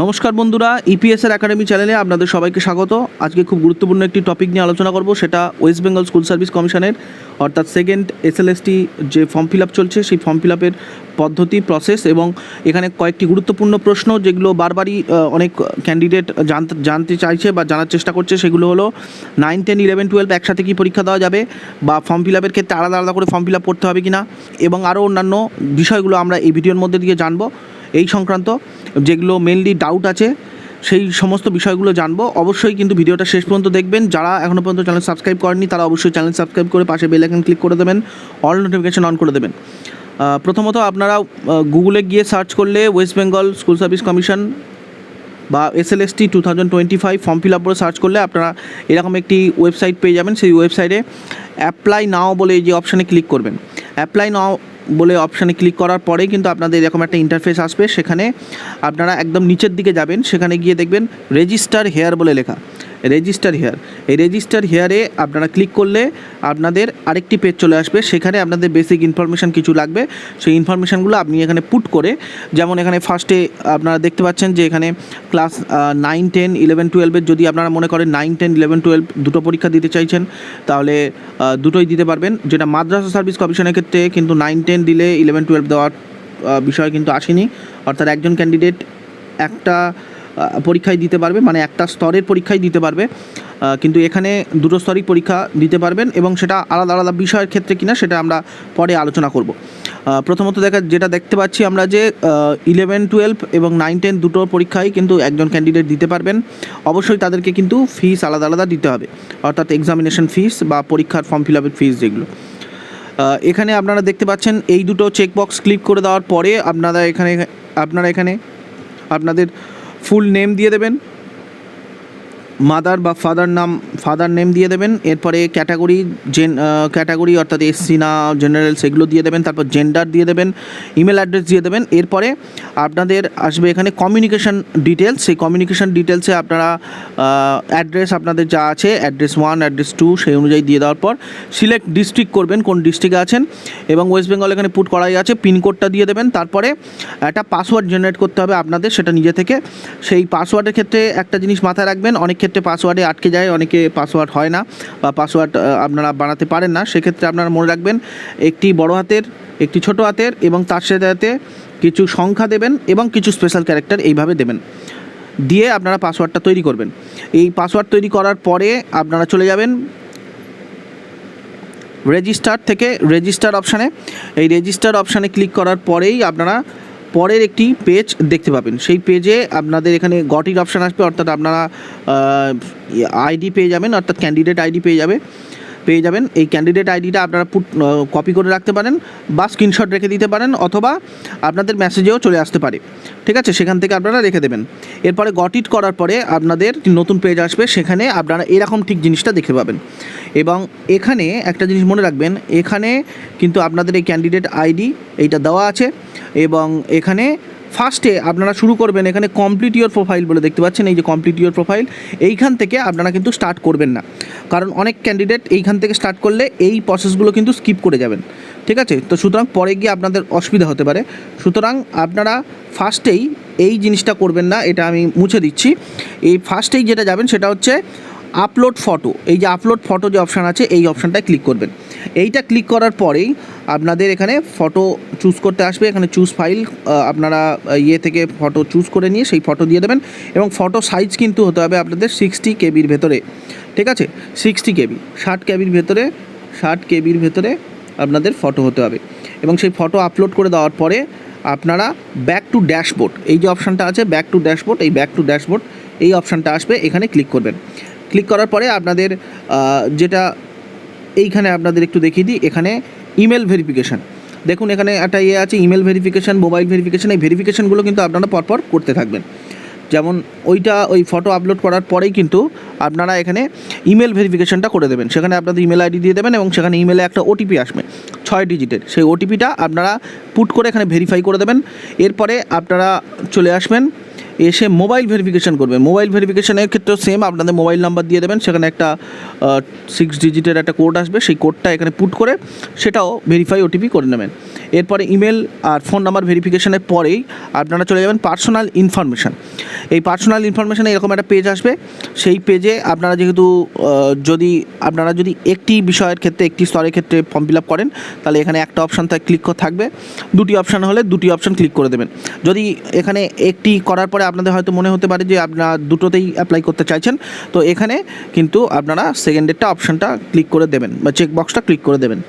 নমস্কার বন্ধুরা ইপিএসএর একাডেমি চ্যানেলে আপনাদের সবাইকে স্বাগত। আজকে খুব গুরুত্বপূর্ণ একটি টপিক নিয়ে আলোচনা করব, সেটা ওয়েস্ট বেঙ্গল স্কুল সার্ভিস কমিশনের অর্থাৎ সেকেন্ড এসএলএসটি যে ফর্ম ফিল আপ চলছে, সেই ফর্ম ফিল আপের পদ্ধতি প্রসেস এবং এখানে কয়েকটি গুরুত্বপূর্ণ প্রশ্ন যেগুলো বারবারই অনেক ক্যান্ডিডেট জানতে জানতে চাইছে বা জানার চেষ্টা করছে, সেগুলো হলো নাইন টেন ইলেভেন টুয়েলভ একসাথে কি পরীক্ষা দেওয়া যাবে বা ফর্ম ফিল আপের ক্ষেত্রে আলাদা আলাদা করে ফর্ম ফিল আপ করতে হবে কি না এবং আরও অন্যান্য বিষয়গুলো আমরা এই ভিডিওর মধ্যে দিয়ে জানব। এই সংক্রান্ত যেগুলো মেনলি ডাউট আছে, সেই সমস্ত বিষয়গুলো জানব। অবশ্যই কিন্তু ভিডিওটা শেষ পর্যন্ত দেখবেন। যারা এখনও পর্যন্ত চ্যানেল সাবস্ক্রাইব করেননি, তারা অবশ্যই চ্যানেল সাবস্ক্রাইব করে পাশে বেল আইকন ক্লিক করে দেবেন অল নোটিফিকেশন অন করে দেবেন। প্রথমত আপনারা গুগলে গিয়ে সার্চ করলে West Bengal school service commission বা SLST two thousand twenty five form fill up করে সার্চ করলে আপনারা এরকম একটি ওয়েবসাইট পেয়ে যাবেন। সেই ওয়েবসাইটে অ্যাপ্লাই নাও বলে এই যে অপশানে ক্লিক করবেন। অ্যাপ্লাই নাও বলে অপশানে ক্লিক করার পরেই কিন্তু আপনাদের এরকম একটা ইন্টারফেস আসবে। সেখানে আপনারা একদম নিচের দিকে যাবেন। সেখানে গিয়ে দেখবেন রেজিস্টার হেয়ার বলে লেখা। রেজিস্টার হেয়ার এই রেজিস্টার হেয়ারে আপনারা ক্লিক করলে আপনাদের আরেকটি পেজ চলে আসবে। সেখানে আপনাদের বেসিক ইনফরমেশান কিছু লাগবে। সেই ইনফরমেশানগুলো আপনি এখানে পুট করে, যেমন এখানে ফার্স্টে আপনারা দেখতে পাচ্ছেন যে এখানে ক্লাস নাইন টেন ইলেভেন টুয়েলভের যদি আপনারা মনে করেন নাইন টেন ইলেভেন টুয়েলভ দুটো পরীক্ষা দিতে চাইছেন, তাহলে দুটোই দিতে পারবেন। যেটা মাদ্রাসা সার্ভিস কমিশনের ক্ষেত্রে কিন্তু নাইন টেন দিলে ইলেভেন টুয়েলভ দেওয়ার বিষয় কিন্তু আসেনি। অর্থাৎ একজন ক্যান্ডিডেট একটা পরীক্ষায় দিতে পারবে মানে একটা স্তরের পরীক্ষায় দিতে পারবে কিন্তু এখানে দুটো স্তরই পরীক্ষা দিতে পারবেন এবং সেটা আলাদা আলাদা বিষয়ের ক্ষেত্রে কিনা সেটা আমরা পরে আলোচনা করব। প্রথমত দেখা, যেটা দেখতে পাচ্ছি আমরা যে ইলেভেন টুয়েলভ এবং নাইন টেন দুটো পরীক্ষায় কিন্তু একজন ক্যান্ডিডেট দিতে পারবেন। অবশ্যই তাদেরকে কিন্তু ফিস আলাদা আলাদা দিতে হবে, অর্থাৎ এক্সামিনেশন ফিস বা পরীক্ষার ফর্ম ফিল আপের ফিস যেগুলো। এখানে আপনারা দেখতে পাচ্ছেন এই দুটো চেকবক্স ক্লিক করে দেওয়ার পরে আপনারা এখানে আপনারা এখানে আপনাদের ফুল নেম দিয়ে দেবেন। মাদার বা ফাদার নাম, ফাদার নেম দিয়ে দেবেন। এরপরে ক্যাটাগরি, জেন ক্যাটাগরি অর্থাৎ এসসি না জেনারেল সেগুলো দিয়ে দেবেন। তারপর জেন্ডার দিয়ে দেবেন, ইমেল অ্যাড্রেস দিয়ে দেবেন। এরপরে আপনাদের আসবে এখানে কমিউনিকেশন ডিটেলস সেই কমিউনিকেশান ডিটেলসে আপনারা অ্যাড্রেস আপনাদের যা আছে অ্যাড্রেস ওয়ান অ্যাড্রেস টু সেই অনুযায়ী দিয়ে দেওয়ার পর সিলেক্ট ডিস্ট্রিক্ট করবেন, কোন ডিস্ট্রিক্টে আছেন। এবং ওয়েস্ট বেঙ্গল এখানে পুট করাই আছে পিনকোডটা দিয়ে দেবেন। তারপরে একটা পাসওয়ার্ড জেনারেট করতে হবে আপনাদের, সেটা নিজে থেকে। সেই পাসওয়ার্ডের ক্ষেত্রে একটা জিনিস মাথায় রাখবেন, অনেক ক্ষেত্রে পাসওয়ার্ডে আটকে যায়, অনেকে পাসওয়ার্ড হয় না বা পাসওয়ার্ড আপনারা বানাতে পারেন না। সেক্ষেত্রে আপনারা মনে রাখবেন, একটি বড় হাতের, একটি ছোট হাতের এবং তার সাথে সাথে কিছু সংখ্যা দেবেন এবং কিছু স্পেশাল ক্যারেক্টার এইভাবে দেবেন। দিয়ে আপনারা পাসওয়ার্ডটা তৈরি করবেন। এই পাসওয়ার্ড তৈরি করার পরে আপনারা চলে যাবেন রেজিস্টার থেকে রেজিস্টার অপশানে এই রেজিস্টার অপশানে ক্লিক করার পরেই আপনারা পরের একটি পেজ দেখতে পাবেন। সেই পেজে আপনাদের এখানে গটির অপশান আসবে, অর্থাৎ আপনারা আইডি পেয়ে যাবেন, অর্থাৎ ক্যান্ডিডেট আইডি পেয়ে যাবে। পেয়ে যাবেন। এই ক্যান্ডিডেট আইডিটা আপনারা পুট কপি করে রাখতে পারেন বা স্ক্রিনশট রেখে দিতে পারেন অথবা আপনাদের মেসেজেও চলে আসতে পারে। ঠিক আছে? সেখান থেকে আপনারা রেখে দেবেন। এরপরে গটিট করার পরে আপনাদের নতুন পেজ আসবে। সেখানে আপনারা এরকম ঠিক জিনিসটা দেখতে পাবেন। এবং এখানে একটা জিনিস মনে রাখবেন, এখানে কিন্তু আপনাদের এই ক্যান্ডিডেট আইডি এইটা দেওয়া আছে এবং এখানে ফার্স্টে আপনারা শুরু করবেন এখানে কমপ্লিট ইয়োর প্রোফাইল বলে দেখতে পাচ্ছেন, এই যে কমপ্লিট ইয়োর প্রোফাইল এইখান থেকে আপনারা কিন্তু স্টার্ট করবেন না। কারণ অনেক ক্যান্ডিডেট এইখান থেকে স্টার্ট করলে এই প্রসেসগুলো কিন্তু স্কিপ করে যাবেন। ঠিক আছে? তো সুতরাং পরে গিয়ে আপনাদের অসুবিধা হতে পারে। সুতরাং আপনারা ফার্স্টেই এই জিনিসটা করবেন না, এটা আমি মুছে দিচ্ছি। এই ফার্স্টেই যেটা যাবেন সেটা হচ্ছে আপলোড ফটো এই যে আপলোড ফটো যে অপশান আছে, এই অপশানটায় ক্লিক করবেন। এইটা ক্লিক করার পরেই আপনাদের এখানে ফটো চুজ করতে আসবে। এখানে চুজ ফাইল আপনারা ইয়ে থেকে ফটো চুজ করে নিয়ে সেই ফটো দিয়ে দেবেন এবং ফটো সাইজ কিন্তু হতে হবে আপনাদের সিক্সটি কেবির ভেতরে। ঠিক আছে? সিক্সটি কেবি ষাট কেবির ভেতরে, ষাট কেবির ভেতরে আপনাদের ফটো হতে হবে। এবং সেই ফটো আপলোড করে দেওয়ার পরে আপনারা ব্যাক টু ড্যাশবোর্ড এই যে অপশানটা আছে ব্যাক টু ড্যাশবোর্ড এই ব্যাক টু ড্যাশবোর্ড এই অপশানটা আসবে, এখানে ক্লিক করবেন। ক্লিক করার পরে আপনাদের যেটা এইখানে আপনাদের একটু দেখিয়ে দিই, এখানে ইমেল ভেরিফিকেশান। দেখুন, এখানে একটা ইয়ে আছে, ইমেল ভেরিফিকেশান, মোবাইল ভেরিফিকেশান, এই ভেরিফিকেশানগুলো কিন্তু আপনারা পরপর করতে থাকবেন। যেমন ওইটা ওই ফটো আপলোড করার পরেই কিন্তু আপনারা এখানে ইমেল ভেরিফিকেশনটা করে দেবেন। সেখানে আপনাদের ইমেল আইডি দিয়ে দেবেন এবং সেখানে ইমেলে একটা ওটিপি আসবে, ছয় ডিজিটের। সেই ওটিপিটা আপনারা পুট করে এখানে ভেরিফাই করে দেবেন। এরপরে আপনারা চলে আসবেন এসে মোবাইল ভেরিফিকেশান করবেন মোবাইল ভেরিফিকেশনের ক্ষেত্রেও সেম আপনাদের মোবাইল নাম্বার দিয়ে দেবেন, সেখানে একটা সিক্স ডিজিটের একটা কোড আসবে, সেই কোডটা এখানে পুট করে সেটাও ভেরিফাই ওটিপি করে নেবেন। এরপরে ইমেল আর ফোন নাম্বার ভেরিফিকেশনের পরেই আপনারা চলে যাবেন পার্সোনাল ইনফরমেশান এই পার্সোনাল ইনফরমেশানে এরকম একটা পেজ আসবে। সেই পেজে আপনারা যেহেতু যদি, আপনারা যদি একটি বিষয়ের ক্ষেত্রে, একটি স্তরের ক্ষেত্রে ফর্ম ফিল আপ করেন, তাহলে এখানে একটা অপশান ক্লিক থাকবে। দুটি অপশান হলে দুটি অপশান ক্লিক করে দেবেন। যদি এখানে একটি করার পরে আপনাদের হয়তো মনে হতে পারে যে আপনারা দুটোতেই অ্যাপ্লাই করতে চাইছেন। তো এখানে কিন্তু আপনারা সেকেন্ড ডেটটা অপশানটা ক্লিক করে দেবেন বা চেক বক্সটা ক্লিক করে দেবেন।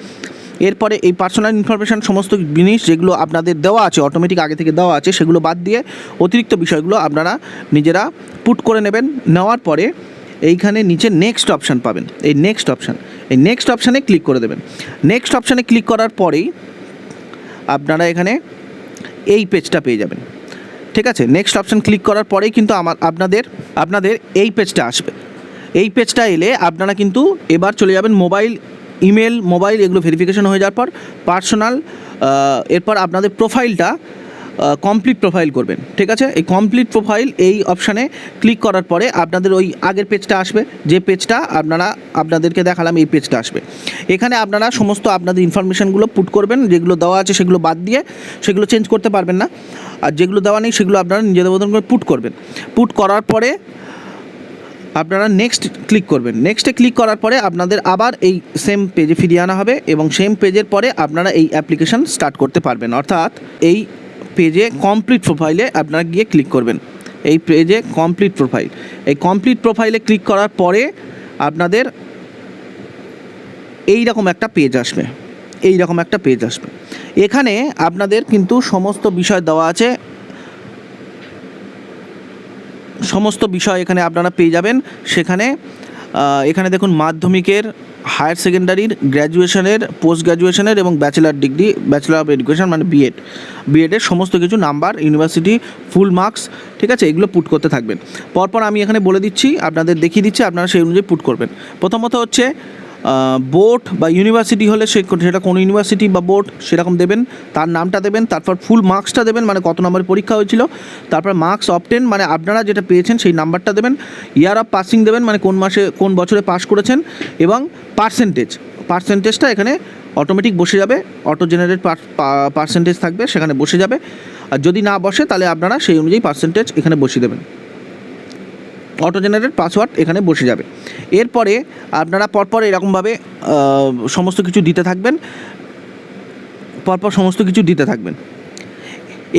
এরপরে এই পার্সোনাল ইনফরমেশান সমস্ত জিনিস যেগুলো আপনাদের দেওয়া আছে অটোমেটিক আগে থেকে দেওয়া আছে, সেগুলো বাদ দিয়ে অতিরিক্ত বিষয়গুলো আপনারা নিজেরা পুট করে নেবেন। নেওয়ার পরে এইখানে নিচে নেক্সট অপশান পাবেন। এই নেক্সট অপশান এই নেক্সট অপশানে ক্লিক করে দেবেন। নেক্সট অপশানে ক্লিক করার পরেই আপনারা এখানে এই পেজটা পেয়ে যাবেন। ঠিক আছে? নেক্সট অপশান ক্লিক করার পরেই কিন্তু আমার, আপনাদের আপনাদের এই পেজটা আসবে। এই পেজটা এলে আপনারা কিন্তু এবার চলে যাবেন মোবাইল ইমেল মোবাইল এগুলো ভেরিফিকেশন হয়ে যাওয়ার পর পার্সোনাল এরপর আপনাদের প্রোফাইলটা কমপ্লিট প্রোফাইল করবেন, ঠিক আছে? এই কমপ্লিট প্রোফাইল এই অপশানে ক্লিক করার পরে আপনাদের ওই আগের পেজটা আসবে, যে পেজটা আপনারা, আপনাদেরকে দেখালাম এই পেজটা আসবে। এখানে আপনারা সমস্ত আপনাদের ইনফরমেশানগুলো পুট করবেন, যেগুলো দেওয়া আছে সেগুলো বাদ দিয়ে সেগুলো চেঞ্জ করতে পারবেন না। আর যেগুলো দেওয়া নেই সেগুলো আপনারা নিজেদের মতন করে পুট করবেন। পুট করার পরে আপনারা নেক্সট ক্লিক করবেন। নেক্সটে ক্লিক করার পরে আপনাদের আবার এই সেম পেজে ফিরিয়ে আনা হবে এবং সেম পেজের পরে আপনারা এই অ্যাপ্লিকেশন স্টার্ট করতে পারবেন। অর্থাৎ এই পেজে কমপ্লিট প্রোফাইলে আপনারা গিয়ে ক্লিক করবেন। এই পেজে কমপ্লিট প্রোফাইল এই কমপ্লিট প্রোফাইলে ক্লিক করার পরে আপনাদের এই রকম একটা পেজ আসবে। এই রকম একটা পেজ আসবে। এখানে আপনাদের কিন্তু সমস্ত বিষয় দেওয়া আছে। সমস্ত বিষয় এখানে আপনারা পেয়ে যাবেন। সেখানে এখানে দেখুন মাধ্যমিকের হায়ার সেকেন্ডারির গ্র্যাজুয়েশনের, পোস্ট গ্র্যাজুয়েশনের এবং bachelor degree, bachelor of education মানে বিএড বিএডের সমস্ত কিছু নাম্বার, ইউনিভার্সিটি, ফুল মার্কস, ঠিক আছে, এগুলো পুট করতে থাকবেন। পরপর আমি এখানে বলে দিচ্ছি, আপনাদের দেখিয়ে দিচ্ছি, আপনারা সেই অনুযায়ী পুট করবেন। প্রথমত হচ্ছে বোর্ড বা ইউনিভার্সিটি হলে সে সেটা কোন ইউনিভার্সিটি বা বোর্ড সেরকম দেবেন, তার নামটা দেবেন, তারপর ফুল মার্কসটা দেবেন মানে কত নম্বরের পরীক্ষা হয়েছিল, তারপর মার্কস অপটেন মানে আপনারা যেটা পেয়েছেন সেই নাম্বারটা দেবেন ইয়ার অফ পাসিং দেবেন মানে কোন মাসে, কোন বছরে পাস করেছেন, এবং পার্সেন্টেজ পার্সেন্টেজটা এখানে অটোমেটিক বসে যাবে অটো জেনারেট পার্সেন্টেজ থাকবে, সেখানে বসে যাবে, আর যদি না বসে তাহলে আপনারা সেই অনুযায়ী পার্সেন্টেজ এখানে বসিয়ে দেবেন। অটো জেনারেট পাসওয়ার্ড এখানে বসে যাবে। এরপরে আপনারা পরপর এরকমভাবে সমস্ত কিছু দিতে থাকবেন। পরপর সমস্ত কিছু দিতে থাকবেন।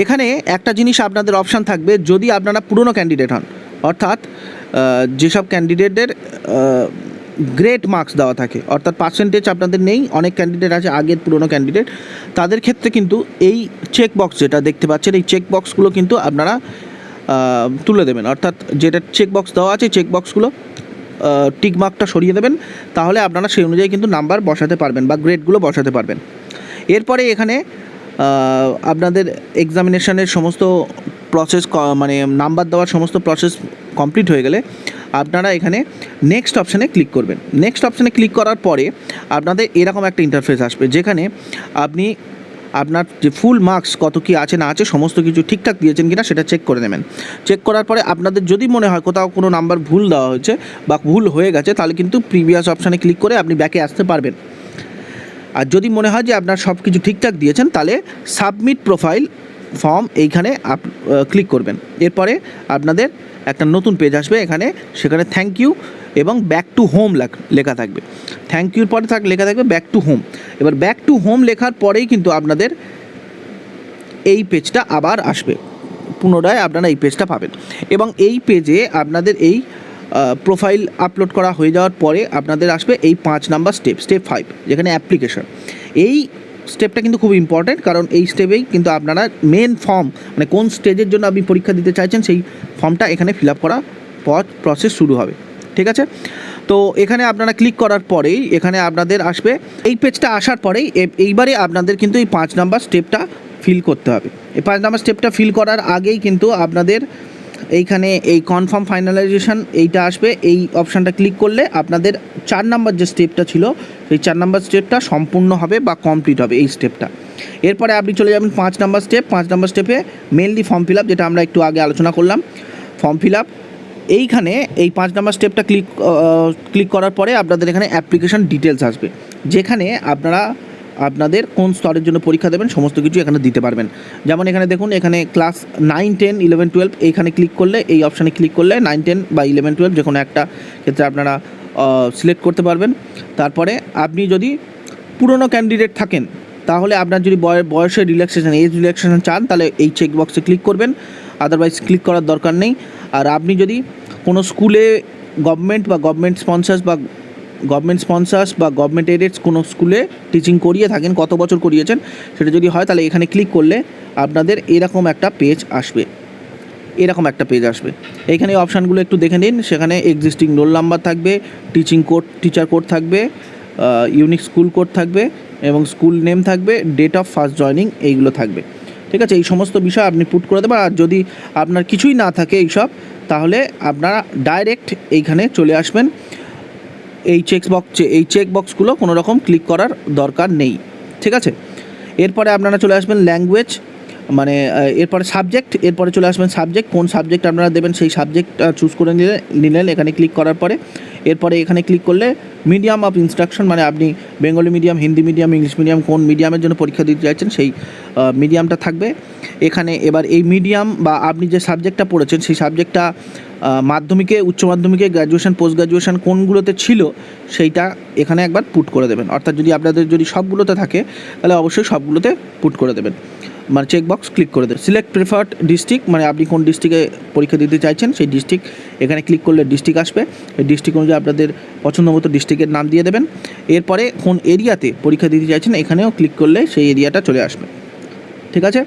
এখানে একটা জিনিস আপনাদের অপশান থাকবে, যদি আপনারা পুরনো ক্যান্ডিডেট হন, অর্থাৎ যেসব ক্যান্ডিডেটের গ্রেট মার্কস দেওয়া থাকে, অর্থাৎ পার্সেন্টেজ আপনাদের নেই, অনেক ক্যান্ডিডেট আছে, আগের পুরনো ক্যান্ডিডেট তাদের ক্ষেত্রে কিন্তু এই চেক বক্স যেটা দেখতে পাচ্ছেন, এই চেক বক্সগুলো কিন্তু আপনারা তুলে দেবেন। অর্থাৎ যেটা চেক বক্স দেওয়া আছে চেক বক্সগুলো টিক সরিয়ে দেবেন। তাহলে আপনারা সেই অনুযায়ী কিন্তু নাম্বার বসাতে পারবেন বা গ্রেডগুলো বসাতে পারবেন। এরপরে এখানে আপনাদের এক্সামিনেশনের সমস্ত প্রসেস মানে নাম্বার দেওয়ার সমস্ত প্রসেস কমপ্লিট হয়ে গেলে আপনারা এখানে নেক্সট অপশানে ক্লিক করবেন। নেক্সট অপশানে ক্লিক করার পরে আপনাদের এরকম একটা ইন্টারফেস আসবে, যেখানে আপনি আপনার যে ফুল মার্কস কত কি আছে না আছে সমস্ত কিছু ঠিকঠাক দিয়েছেন কিনা সেটা চেক করে নেবেন। চেক করার পরে আপনাদের যদি মনে হয় কোথাও কোনো নাম্বার ভুল দেওয়া হয়েছে বা ভুল হয়ে গেছে, তাহলে কিন্তু প্রিভিয়াস অপশানে ক্লিক করে আপনি ব্যাকে আসতে পারবেন। আর যদি মনে হয় যে আপনার সব কিছু ঠিকঠাক দিয়েছেন, তাহলে সাবমিট প্রোফাইল ফর্ম এইখানে আপ ক্লিক করবেন। এরপরে আপনাদের একটা নতুন পেজ আসবে, এখানে সেখানে থ্যাংক ইউ এবং ব্যাক টু হোম লেখা থাকবে। থ্যাংক ইউর পরে থাক, লেখা থাকবে ব্যাক টু হোম এবার ব্যাক টু হোম লেখার পরেই কিন্তু আপনাদের এই পেজটা আবার আসবে। পুনরায় আপনারা এই পেজটা পাবেন। এবং এই পেজে আপনাদের এই প্রোফাইল আপলোড করা হয়ে যাওয়ার পরে আপনাদের আসবে এই পাঁচ নাম্বার স্টেপ স্টেপ ফাইভ যেখানে অ্যাপ্লিকেশন এই স্টেপটা কিন্তু খুব ইম্পর্ট্যান্ট কারণ এই স্টেপেই কিন্তু আপনারা মেন ফর্ম মানে কোন স্টেজের জন্য আপনি পরীক্ষা দিতে চাইছেন, সেই ফর্মটা এখানে ফিল আপ করা পথ প্রসেস শুরু হবে। ঠিক আছে? তো এখানে আপনারা ক্লিক করার পরেই এখানে আপনাদের আসবে। এই পেজটা আসার পরেই এইবারে আপনাদের কিন্তু এই পাঁচ নাম্বার স্টেপটা ফিল করতে হবে। এই পাঁচ নাম্বার স্টেপটা ফিল করার আগেই কিন্তু আপনাদের এইখানে এই কনফার্ম ফাইনালাইজেশন এইটা আসবে, এই অপশানটা ক্লিক করলে আপনাদের চার নাম্বার যে স্টেপটা ছিল, সেই চার নাম্বার স্টেপটা সম্পূর্ণ হবে বা কমপ্লিট হবে এই স্টেপটা এরপরে আপনি চলে যাবেন পাঁচ নাম্বার স্টেপ পাঁচ নাম্বার স্টেপে মেনলি ফর্ম ফিল আপ যেটা আমরা একটু আগে আলোচনা করলাম। ফর্ম ফিল আপ এইখানে এই পাঁচ নাম্বার স্টেপটা ক্লিক ক্লিক করার পরে আপনাদের এখানে অ্যাপ্লিকেশন ডিটেলস আসবে। যেখানে আপনারা আপনাদের কোন স্তরের জন্য পরীক্ষা দেবেন, সমস্ত কিছু এখানে দিতে পারবেন। যেমন এখানে দেখুন, এখানে class nine ten eleven twelve এইখানে ক্লিক করলে, এই অপশানে ক্লিক করলে নাইন টেন বা ইলেভেন টুয়েলভ যে কোনো একটা ক্ষেত্রে আপনারা সিলেক্ট করতে পারবেন। তারপরে আপনি যদি পুরনো ক্যান্ডিডেট থাকেন, তাহলে আপনার যদি বয়- বয়সের রিল্যাক্সেশন এজ রিল্যাক্সেশন চান, তাহলে এই চেক বক্সে ক্লিক করবেন। আদারওয়াইজ ক্লিক করার দরকার নেই। আর আপনি যদি কোনো স্কুলে গভর্নমেন্ট বা গভর্নমেন্ট স্পন্সার্স বা গভর্নমেন্ট স্পন্সার্স বা গভর্নমেন্ট এডেডস কোনো স্কুলে টিচিং করিয়ে থাকেন, কত বছর করিয়েছেন, সেটা যদি হয় তাহলে এখানে ক্লিক করলে আপনাদের এরকম একটা পেজ আসবে। এরকম একটা পেজ আসবে। এইখানে অপশানগুলো একটু দেখে নিন, সেখানে এক্সিস্টিং রোল নাম্বার থাকবে টিচিং কোড টিচার কোড থাকবে ইউনিক স্কুল কোড থাকবে এবং স্কুল নেম থাকবে ডেট অফ ফার্স্ট জয়নিং এইগুলো থাকবে। ঠিক আছে, এই সমস্ত বিষয় আপনি পুট করে দেবেন আর যদি আপনার কিছুই না থাকে এইসব, তাহলে আপনারা ডাইরেক্ট এইখানে চলে আসবেন। এই চেক বক্স এই চেক বক্সগুলো কোনো রকম ক্লিক করার দরকার নেই। ঠিক আছে? এরপরে আপনারা চলে আসবেন ল্যাঙ্গুয়েজ মানে এরপরে সাবজেক্ট এরপরে চলে আসবেন সাবজেক্ট কোন সাবজেক্ট আপনারা দেবেন সেই সাবজেক্ট চুজ করে নিলে, নিলেন এখানে ক্লিক করার পরে। এরপরে এখানে ক্লিক করলে মিডিয়াম অফ ইনস্ট্রাকশন মানে আপনি Bengali medium Hindi medium English medium কোন মিডিয়ামের জন্য পরীক্ষা দিতে চাইছেন, সেই মিডিয়ামটা থাকবে। এখানে এবার এই মিডিয়াম বা আপনি যে সাবজেক্টটা পড়েছেন, সেই সাবজেক্টটা মাধ্যমিকে, উচ্চ মাধ্যমিকে গ্র্যাজুয়েশন পোস্ট গ্র্যাজুয়েশন কোনগুলোতে ছিল, সেইটা এখানে একবার পুট করে দেবেন। অর্থাৎ যদি আপনাদের যদি সবগুলোতে থাকে, তাহলে অবশ্যই সবগুলোতে পুট করে দেবেন। মানে চেক বক্স ক্লিক করে দেবে সিলেক্ট প্রেফার্ড ডিস্ট্রিক্ট মানে আপনি কোন ডিস্ট্রিক্টে পরীক্ষা দিতে চাইছেন, সেই ডিস্ট্রিক্ট এখানে ক্লিক করলে ডিস্ট্রিক্ট আসবে। এই ডিস্ট্রিক্ট অনুযায়ী আপনাদের পছন্দ মতো ডিস্ট্রিক্টের নাম দিয়ে দেবেন। এরপরে কোন এরিয়াতে পরীক্ষা দিতে চাইছেন, এখানেও ক্লিক করলে সেই এরিয়াটা চলে আসবে। ঠিক আছে?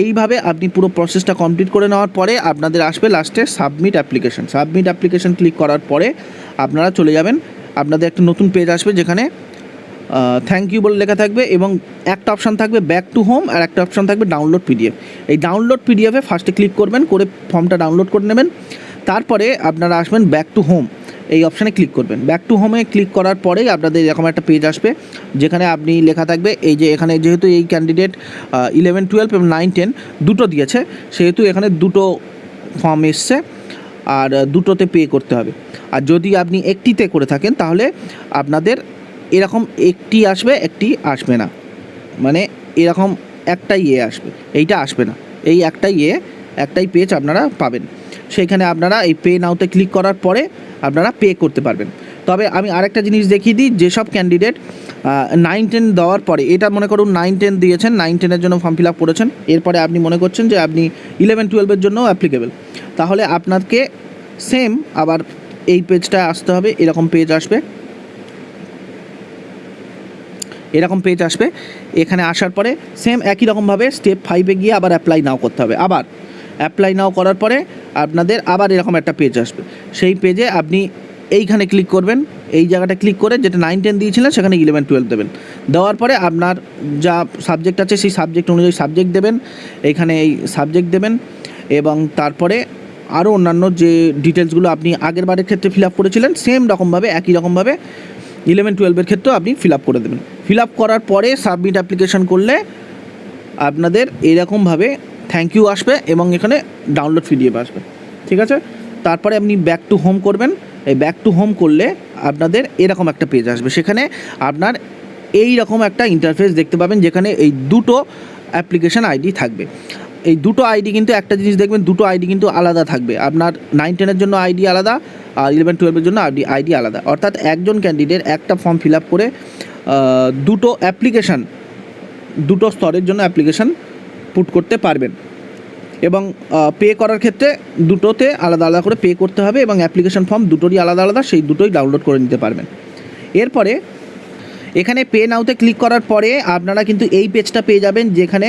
এইভাবে আপনি পুরো প্রসেসটা কমপ্লিট করে নেওয়ার পরে আপনাদের আসবে লাস্টে submit application submit application click করার পরে আপনারা চলে যাবেন। আপনাদের একটা নতুন পেজ আসবে যেখানে থ্যাংক ইউ বলে লেখা থাকবে এবং একটা অপশান থাকবে ব্যাক টু হোম আর একটা অপশান থাকবে ডাউনলোড পিডিএফ এই ডাউনলোড পিডিএফে ফার্স্টে ক্লিক করবেন, করে ফর্মটা ডাউনলোড করে নেবেন। তারপরে আপনারা আসবেন ব্যাক টু হোম এই অপশানে ক্লিক করবেন। ব্যাক টু হোমে ক্লিক করার পরেই আপনাদের এরকম একটা পেজ আসবে, যেখানে আপনি লেখা থাকবে, এই যে এখানে যেহেতু এই ক্যান্ডিডেট ইলেভেন টুয়েলভ এবং নাইন টেন দুটো দিয়েছে, সেহেতু এখানে দুটো ফর্ম এসছে আর দুটোতে পে করতে হবে। আর যদি আপনি একটিতে করে থাকেন, তাহলে আপনাদের এরকম একটি আসবে একটি আসবে না। মানে এরকম একটাই ইয়ে আসবে, এইটা আসবে না। এই একটাই ইয়ে একটাই পেজ আপনারা পাবেন। সেইখানে আপনারা এই পে নাওতে ক্লিক করার পরে আপনারা পে করতে পারবেন। তবে আমি আরেকটা জিনিস দেখিয়ে দিই, যেসব ক্যান্ডিডেট নাইন টেন দেওয়ার পরে, এটা মনে করুন নাইন টেন দিয়েছেন নাইন টেনের জন্য ফর্ম ফিল আপ করেছেন। এরপরে আপনি মনে করছেন যে আপনি ইলেভেন টুয়েলভের জন্য অ্যাপ্লিকেবল তাহলে আপনাকে সেম আবার এই পেজটা আসতে হবে, এরকম পেজ আসবে। এরকম পেজ আসবে। এখানে আসার পরে সেম একই রকমভাবে স্টেপ ফাইভে গিয়ে আবার অ্যাপ্লাই নাও করতে হবে। আবার অ্যাপ্লাই নাও করার পরে আপনাদের আবার এরকম একটা পেজ আসবে। সেই পেজে আপনি এইখানে ক্লিক করবেন। এই জায়গাটা ক্লিক করে যেটা নাইন টেন দিয়েছিলেন, সেখানে ইলেভেন টুয়েলভ দেবেন। দেওয়ার পরে আপনার যা সাবজেক্ট আছে, সেই সাবজেক্ট অনুযায়ী সাবজেক্ট দেবেন। এইখানে এই সাবজেক্ট দেবেন এবং তারপরে আরও অন্যান্য যে ডিটেলসগুলো আপনি আগের বারের ক্ষেত্রে ফিল আপ করেছিলেন সেম রকমভাবে, একই রকমভাবে ইলেভেন টুয়েলভের ক্ষেত্রেও আপনি ফিল আপ করে দেবেন। ফিল আপ করার পরে সাবমিট অ্যাপ্লিকেশন করলে আপনাদের এরকমভাবে থ্যাংক ইউ আসবে এবং এখানে ডাউনলোড পিডিএফ আসবে। ঠিক আছে? তারপরে আপনি ব্যাক টু হোম করবেন। এই ব্যাক টু হোম করলে আপনাদের এরকম একটা পেজ আসবে। সেখানে আপনার এই রকম একটা ইন্টারফেস দেখতে পাবেন যেখানে এই দুটো অ্যাপ্লিকেশন আইডি থাকবে। এই দুটো আইডি কিন্তু একটা জিনিস দেখবেন, দুটো আইডি কিন্তু আলাদা থাকবে। আপনার নাইন টেনের জন্য আইডি আলাদা, আর ইলেভেন টুয়েলভের জন্য আইডি আইডি আলাদা। অর্থাৎ একজন ক্যান্ডিডেট একটা ফর্ম ফিল আপ করে দুটো অ্যাপ্লিকেশান দুটো স্তরের জন্য অ্যাপ্লিকেশান পুট করতে পারবেন। এবং পে করার ক্ষেত্রে দুটোতে আলাদা আলাদা করে পে করতে হবে এবং অ্যাপ্লিকেশন ফর্ম দুটোরই আলাদা আলাদা, সেই দুটোই ডাউনলোড করে নিতে পারবেন। এরপরে, এখানে পে নাওতে ক্লিক করার পরে আপনারা কিন্তু এই পেজটা পেয়ে যাবেন, যেখানে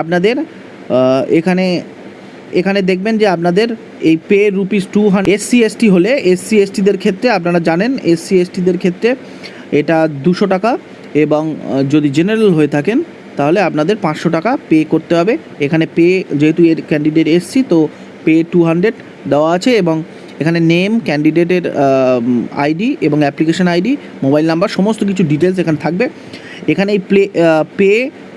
আপনাদের এখানে এখানে দেখবেন যে আপনাদের এই pay rupees two hundred SC ST হলে এসসি এসটিদের ক্ষেত্রে আপনারা জানেন এসসি এসটিদের ক্ষেত্রে এটা দুশো টাকা এবং যদি জেনারেল হয়ে থাকেন, তাহলে আপনাদের পাঁচশো টাকা পে করতে হবে। এখানে পে, যেহেতু এর ক্যান্ডিডেট এসসি তো পে টু হান্ড্রেড দেওয়া আছে এবং এখানে নেম ক্যান্ডিডেটের আইডি এবং অ্যাপ্লিকেশন আইডি মোবাইল নাম্বার সমস্ত কিছু ডিটেলস এখানে থাকবে। এখানে এই play pay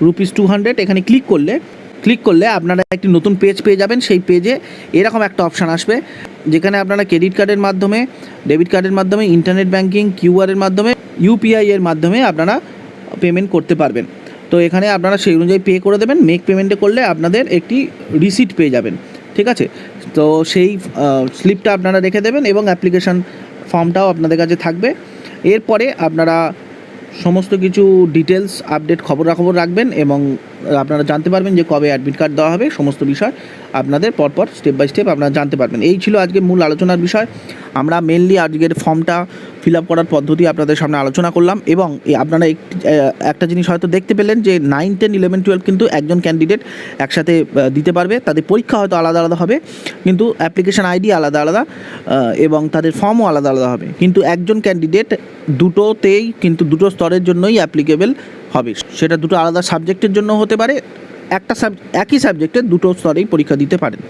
rupees two hundred এখানে ক্লিক করলে ক্লিক করলে আপনারা একটি নতুন পেজ পেয়ে যাবেন। সেই পেজে এরকম একটা অপশান আসবে, যেখানে আপনারা ক্রেডিট কার্ডের মাধ্যমে ডেবিট কার্ডের মাধ্যমে ইন্টারনেট ব্যাঙ্কিং কিউআরের মাধ্যমে ইউপিআই এর মাধ্যমে আপনারা পেমেন্ট করতে পারবেন। তো এখানে আপনারা সেই অনুযায়ী পে করে দেবেন। মেক পেমেন্টে করলে আপনাদের একটি রিসিট পেয়ে যাবেন। ঠিক আছে? তো সেই স্লিপটা আপনারা রেখে দেবেন এবং অ্যাপ্লিকেশান ফর্মটাও আপনাদের কাছে থাকবে। এরপরে আপনারা সমস্ত কিছু ডিটেলস আপডেট খবরাখবর রাখবেন এবং আপনারা জানতে পারবেন যে কবে অ্যাডমিট কার্ড দেওয়া হবে, সমস্ত বিষয় আপনাদের পরপর স্টেপ বাই স্টেপ আপনারা জানতে পারবেন। এই ছিল আজকে মূল আলোচনার বিষয়। আমরা মেনলি আজকের ফর্মটা ফিল আপ করার পদ্ধতি আপনাদের সামনে আলোচনা করলাম এবং আপনারা একটি জিনিস হয়তো দেখতে পেলেন যে নাইন টেন ইলেভেন টুয়েলভ কিন্তু একজন ক্যান্ডিডেট একসাথে দিতে পারবে। তাদের পরীক্ষা হয়তো আলাদা আলাদা হবে, কিন্তু অ্যাপ্লিকেশন আইডি আলাদা আলাদা এবং তাদের ফর্মও আলাদা আলাদা হবে। কিন্তু একজন ক্যান্ডিডেট দুটোতেই, কিন্তু দুটো স্তরের জন্যই অ্যাপ্লিকেবল হবে। সেটা দুটো আলাদা সাবজেক্টের জন্য হতে পারে, একটা সাব, একই সাবজেক্টে দুটো স্তরেই পরীক্ষা দিতে পারেন।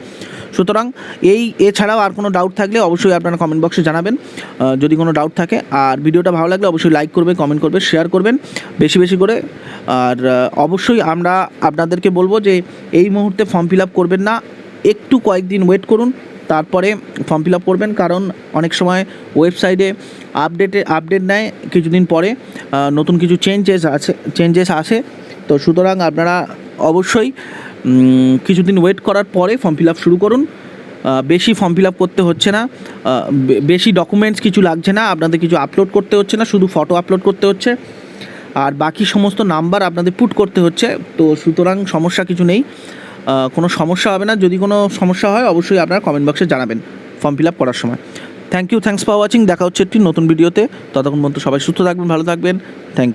সুতরাং এই, এছাড়াও আর কোনো ডাউট থাকলে অবশ্যই আপনারা কমেন্ট বক্সে জানাবেন। যদি কোনো ডাউট থাকে, আর ভিডিওটা ভালো লাগলে অবশ্যই লাইক করবে কমেন্ট করবে শেয়ার করবেন। বেশি বেশি করে। আর অবশ্যই আমরা আপনাদেরকে বলব যে এই মুহূর্তে ফর্ম ফিল আপ করবেন না। একটু কয়েকদিন ওয়েট করুন। তারপরে ফর্ম ফিল আপ করবেন, কারণ অনেক সময় ওয়েবসাইটে আপডেটে আপডেট নেয় কিছুদিন পরে নতুন কিছু চেঞ্জেস আছে চেঞ্জেস আসে। তো সুতরাং আপনারা অবশ্যই কিছুদিন ওয়েট করার পরে ফর্ম ফিল আপ শুরু করুন। বেশি ফর্ম ফিল আপ করতে হচ্ছে না। বেশি ডকুমেন্টস কিছু লাগছে না, আপনাদের কিছু আপলোড করতে হচ্ছে না, শুধু ফটো আপলোড করতে হচ্ছে। আর বাকি সমস্ত নাম্বার আপনাদের পুট করতে হচ্ছে, তো সুতরাং সমস্যা কিছু নেই। কোনো সমস্যা হবে না। যদি কোনো সমস্যা হয়, অবশ্যই আপনারা কমেন্ট বক্সে জানাবেন ফর্ম ফিল আপ করার সময়। Thank you thanks for watching দেখা হচ্ছে একটি নতুন ভিডিওতে ততক্ষণ পর্যন্ত সবাই সুস্থ থাকবেন, ভালো থাকবেন। Thank you